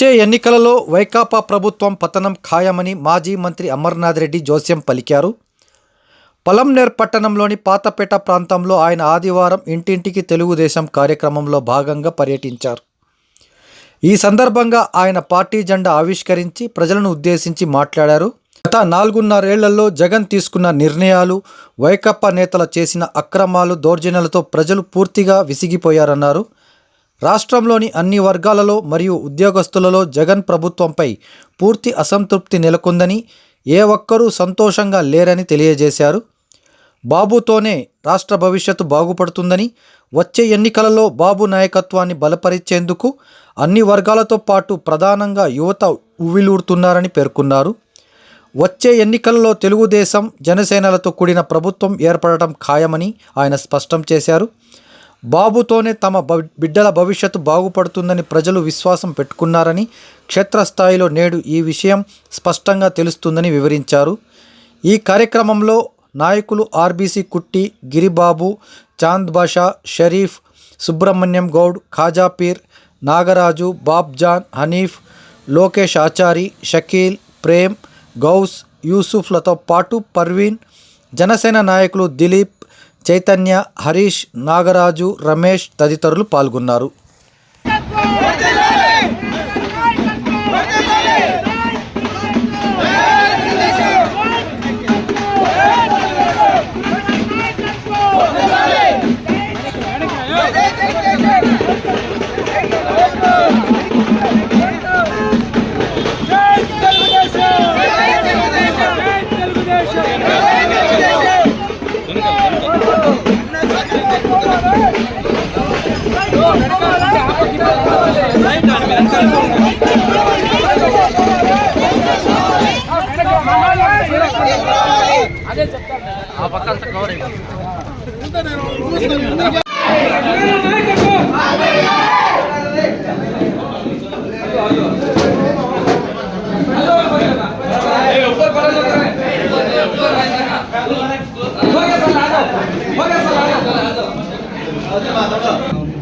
వచ్చే ఎన్నికలలో వైకాపా ప్రభుత్వం పతనం ఖాయమని మాజీ మంత్రి అమర్నాథ్ రెడ్డి జోస్యం పలికారు. పలంనేర్ పట్టణంలోని పాతపేట ప్రాంతంలో ఆయన ఆదివారం ఇంటింటికి తెలుగుదేశం కార్యక్రమంలో భాగంగా పర్యటించారు. ఈ సందర్భంగా ఆయన పార్టీ జెండా ఆవిష్కరించి ప్రజలను ఉద్దేశించి మాట్లాడారు. గత నాలుగున్నరేళ్ళలో జగన్ తీసుకున్న నిర్ణయాలు వైకప్ప నేతల చేసిన అక్రమాలు దౌర్జన్యాలతో ప్రజలు పూర్తిగా విసిగిపోయారన్నారు. రాష్ట్రంలోని అన్ని వర్గాలలో మరియు ఉద్యోగస్తులలో జగన్ ప్రభుత్వంపై పూర్తి అసంతృప్తి నెలకొందని ఏ ఒక్కరూ సంతోషంగా లేరని తెలియజేశారు. బాబుతోనే రాష్ట్ర భవిష్యత్తు బాగుపడుతుందని వచ్చే ఎన్నికలలో బాబు నాయకత్వాన్ని బలపరిచేందుకు అన్ని వర్గాలతో పాటు ప్రధానంగా యువత ఉవ్విలూరుతున్నారని పేర్కొన్నారు. వచ్చే ఎన్నికలలో తెలుగుదేశం జనసేనలతో కూడిన ప్రభుత్వం ఏర్పడటం ఖాయమని ఆయన స్పష్టం చేశారు. బాబుతోనే తమ బిడ్డల భవిష్యత్తు బాగుపడుతుందని ప్రజలు విశ్వాసం పెట్టుకున్నారని క్షేత్రస్థాయిలో నేడు ఈ విషయం స్పష్టంగా తెలుస్తుందని వివరించారు. ఈ కార్యక్రమంలో నాయకులు ఆర్బీసీ కుట్టి గిరిబాబు చాంద్ బాషా షరీఫ్ సుబ్రహ్మణ్యం గౌడ్ ఖాజాపీర్ నాగరాజు బాబ్జాన్ హనీఫ్ లోకేష్ ఆచారి షకీల్ ప్రేమ్ గౌస్ యూసుఫ్లతో పాటు పర్వీన్ జనసేన నాయకులు దిలీప్ చైతన్య హరీష్ నాగరాజు రమేష్ తదితరులు పాల్గొన్నారు.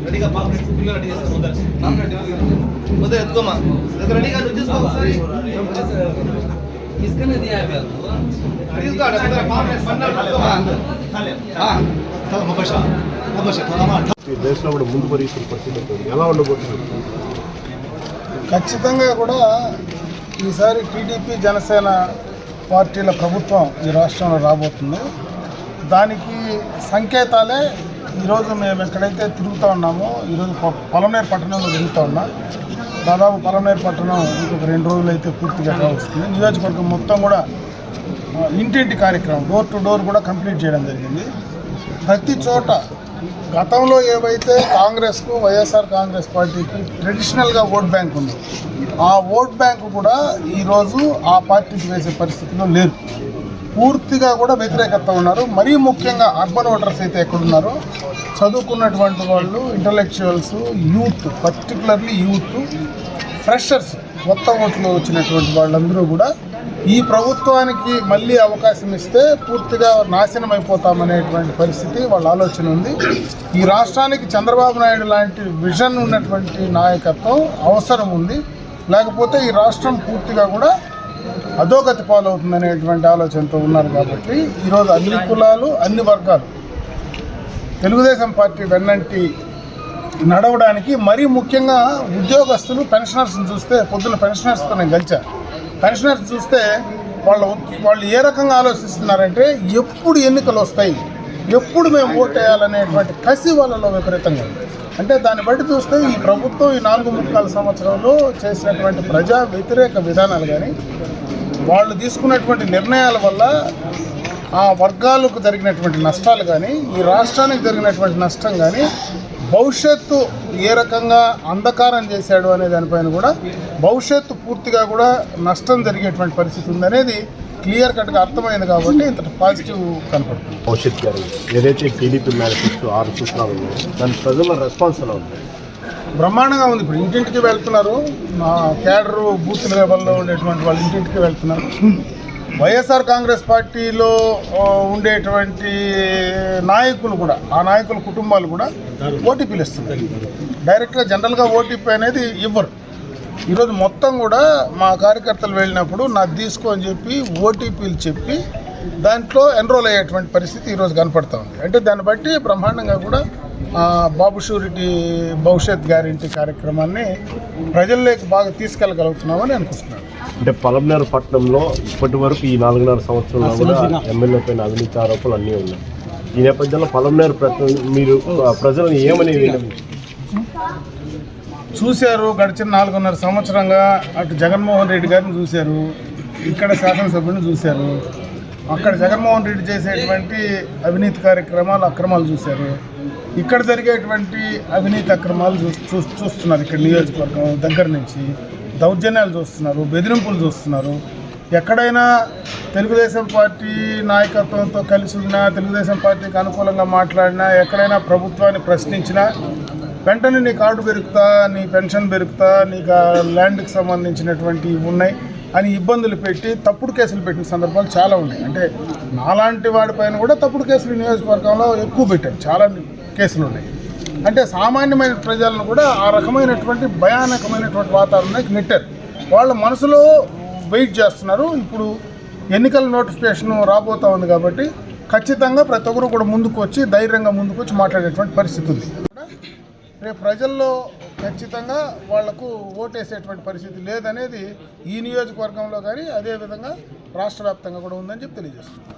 రెడీగా పాప రెడీ చేస్తాను ఉదయం ఎత్తుకోమా రెడీగా నువ్వు చూసుకో ఒకసారి किसने दिया है बैल తీసుకో అక్కడ ముందర పాప పన్నాడు పట్టుకోమా. ఈ దేశంలో కూడా ముందు పరిస్థితుల పరిస్థితి. ఎలా ఉండబోతుంది ఖచ్చితంగా కూడా ఈసారి టీడీపీ జనసేన పార్టీల ప్రభుత్వం ఈ రాష్ట్రంలో రాబోతుంది. దానికి సంకేతాలే ఈరోజు మేము ఎక్కడైతే తిరుగుతూ ఉన్నామో ఈరోజు పొ- పొలంనేరు పట్టణంలో తిరుగుతూ ఉన్నాం. దాదాపు పొలంనేరు పట్టణం ఇంకొక రెండు రోజులు అయితే పూర్తిగా వస్తుంది నియోజకవర్గం మొత్తం కూడా ఇంటింటి కార్యక్రమం డోర్ టు డోర్ కూడా కంప్లీట్ చేయడం జరిగింది. ప్రతి చోట గతంలో ఏవైతే కాంగ్రెస్కు వైఎస్ఆర్ కాంగ్రెస్ పార్టీకి ట్రెడిషనల్గా ఓట్ బ్యాంక్ ఉంది ఆ ఓట్ బ్యాంక్ కూడా ఈరోజు ఆ పార్టీకి వేసే పరిస్థితిలో లేదు పూర్తిగా కూడా వ్యతిరేకత ఉన్నారు. మరీ ముఖ్యంగా అర్బన్ ఓటర్స్ అయితే ఎక్కడున్నారో చదువుకున్నటువంటి వాళ్ళు intellectuals youth particularly youth freshers కొత్త ఓట్లు వచ్చినటువంటి వాళ్ళందరూ కూడా ఈ ప్రభుత్వానికి మళ్ళీ అవకాశం ఇస్తే పూర్తిగా నాశనం అయిపోతామనేటువంటి పరిస్థితి వాళ్ళ ఆలోచన ఉంది. ఈ రాష్ట్రానికి చంద్రబాబు నాయుడు లాంటి విజన్ ఉన్నటువంటి నాయకత్వం అవసరం ఉంది. లేకపోతే ఈ రాష్ట్రం పూర్తిగా కూడా అధోగతి పాలవుతుందనేటువంటి ఆలోచనతో ఉన్నారు కాబట్టి ఈరోజు అన్ని కులాలు అన్ని వర్గాలు తెలుగుదేశం పార్టీ వెన్నంటి నడవడానికి మరీ ముఖ్యంగా ఉద్యోగస్తులు పెన్షనర్స్ని చూస్తే పొద్దున పెన్షనర్స్తో నేను గెలిచాను పెన్షనర్స్ చూస్తే వాళ్ళు వాళ్ళు ఏ రకంగా ఆలోచిస్తున్నారంటే ఎప్పుడు ఎన్నికలు వస్తాయి ఎప్పుడు మేము ఓట్ వేయాలనేటువంటి కసి వాళ్ళలో విపరీతంగా అంటే దాన్ని బట్టి చూస్తే ఈ ప్రభుత్వం ఈ నాలుగు ముక్కాల సంవత్సరంలో చేసినటువంటి ప్రజా వ్యతిరేక విధానాలు కానీ వాళ్ళు తీసుకున్నటువంటి నిర్ణయాల వల్ల ఆ వర్గాలకు జరిగినటువంటి నష్టాలు కానీ ఈ రాష్ట్రానికి జరిగినటువంటి నష్టం కానీ భవిష్యత్తు ఏ రకంగా అంధకారం చేశాడు అనే దానిపైన కూడా భవిష్యత్తు పూర్తిగా కూడా నష్టం జరిగేటువంటి పరిస్థితి ఉందనేది క్లియర్ కట్గా అర్థమైంది కాబట్టి ఇంత పాజిటివ్ కనపడుతుంది. భవిష్యత్ గారు ఏదైతే టీడీపీ మేనిఫెస్టో ఆరు సూచనలు ఉన్నాయో దాని ప్రజల రెస్పాన్స్ ఎలా ఉంది? బ్రహ్మాండంగా ఉంది. ఇప్పుడు ఇంటింటికి వెళ్తున్నారు. మా క్యాడరు బూత్ లెవెల్లో ఉండేటువంటి వాళ్ళు ఇంటింటికి వెళ్తున్నారు. వైఎస్ఆర్ కాంగ్రెస్ పార్టీలో ఉండేటువంటి నాయకులు కూడా ఆ నాయకుల కుటుంబాలు కూడా ఓటీపీలు ఇస్తున్నారు డైరెక్ట్గా జనరల్గా ఓటీపీ అనేది ఇవ్వరు. ఈరోజు మొత్తం కూడా మా కార్యకర్తలు వెళ్ళినప్పుడు నాకు తీసుకో అని చెప్పి ఓటీపీలు చెప్పి దాంట్లో ఎన్రోల్ అయ్యేటువంటి పరిస్థితి ఈరోజు కనపడతా ఉంది. అంటే దాన్ని బట్టి బ్రహ్మాండంగా కూడా బాబు షూరిటీ భవిష్యత్ గ్యారంటీ కార్యక్రమాన్ని ప్రజల్లోకి బాగా తీసుకెళ్ళగలుగుతున్నామని అనుకుంటున్నాను. అంటే పలమనేరు పట్టణంలో ఇప్పటి వరకు ఈ నాలుగున్నర సంవత్సరంలో కూడా ఎమ్మెల్యే పైన అవినీతి ఆరోపణలు అన్నీ ఉన్నాయి. ఈ నేపథ్యంలో పలమనేరు మీరు ప్రజలను ఏమని? చూశారు గడిచిన నాలుగున్నర సంవత్సరంగా అటు జగన్మోహన్ రెడ్డి గారిని చూశారు ఇక్కడ శాసనసభ్యుని చూశారు. అక్కడ జగన్మోహన్ రెడ్డి చేసేటువంటి అవినీతి కార్యక్రమాలు అక్రమాలు చూశారు. ఇక్కడ జరిగేటువంటి అవినీతి అక్రమాలు చూ చూ- చూస్తున్నారు ఇక్కడ నియోజకవర్గం దగ్గర నుంచి. దౌర్జన్యాలు చూస్తున్నారు బెదిరింపులు చూస్తున్నారు. ఎక్కడైనా తెలుగుదేశం పార్టీ నాయకత్వంతో కలిసి ఉన్నా తెలుగుదేశం పార్టీకి అనుకూలంగా మాట్లాడినా ఎక్కడైనా ప్రభుత్వాన్ని ప్రశ్నించినా వెంటనే నీ కార్డు పెరుగుతా నీ పెన్షన్ పెరుగుతా నీకు ల్యాండ్కి సంబంధించినటువంటి ఉన్నాయి అని ఇబ్బందులు పెట్టి తప్పుడు కేసులు పెట్టిన సందర్భాలు చాలా ఉన్నాయి. అంటే నాలాంటి వాడిపైన కూడా తప్పుడు కేసులు నియోజకవర్గంలో ఎక్కువ పెట్టారు. చాలా కేసులు ఉన్నాయి. అంటే సామాన్యమైన ప్రజలను కూడా ఆ రకమైనటువంటి భయానకమైనటువంటి వాతావరణానికి నెట్టారు. వాళ్ళ మనసులో వెయిట్ చేస్తున్నారు. ఇప్పుడు ఎన్నికల నోటిఫికేషన్ రాబోతా ఉంది కాబట్టి ఖచ్చితంగా ప్రతి ఒక్కరు కూడా ముందుకు వచ్చి ధైర్యంగా ముందుకు వచ్చి మాట్లాడేటువంటి పరిస్థితి ఉంది. రేపు ప్రజల్లో ఖచ్చితంగా వాళ్ళకు ఓటేసేటువంటి పరిస్థితి లేదనేది ఈ నియోజకవర్గంలో కానీ అదేవిధంగా రాష్ట్ర వ్యాప్తంగా కూడా ఉందని చెప్పి తెలియజేస్తున్నాను